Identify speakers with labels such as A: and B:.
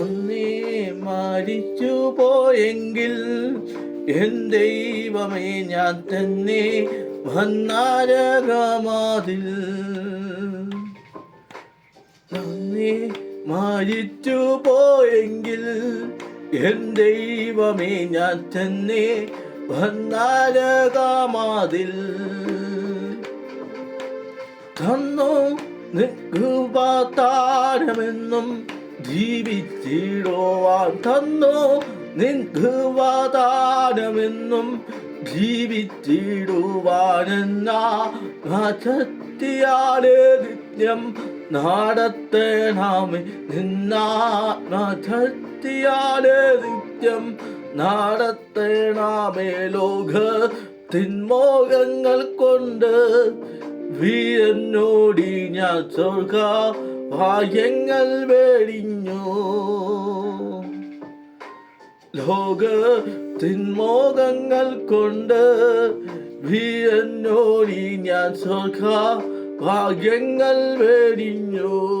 A: അന്നേ മരിച്ചു പോയെങ്കിൽ എൻ ദൈവമേ ഞാൻ തന്നെ വന്നാരകമാതിൽ. നന്ദി മരിച്ചു പോയെങ്കിൽ എൻ ദൈവമേ ഞാൻ തന്നെ വന്നാരകമാതിൽ. തന്നു നിൽക്കുവാതാരമെന്നും ജീവിച്ചിടുവാൻ തന്നു. നിൻക്ക് വാദാനമെന്നും ജീവിച്ചിടുവാനെന്ന ശക്തിയാലെ നിത്യം നാടത്തേണമേ നിന്നാത്മശക്തിയാലെ നിത്യം നാടത്തേണമേ ലോക തിന്മോഹങ്ങൾ കൊണ്ട് വീരനോടി ഞാൻ സ്വർഗ ഭാഗ്യങ്ങൾ വേടിഞ്ഞോ? ലോക തിന്മോകങ്ങൾ കൊണ്ട് വീരനോടി ഞാൻ സ്വർഗ ഭാഗ്യങ്ങൾ വേടിഞ്ഞു?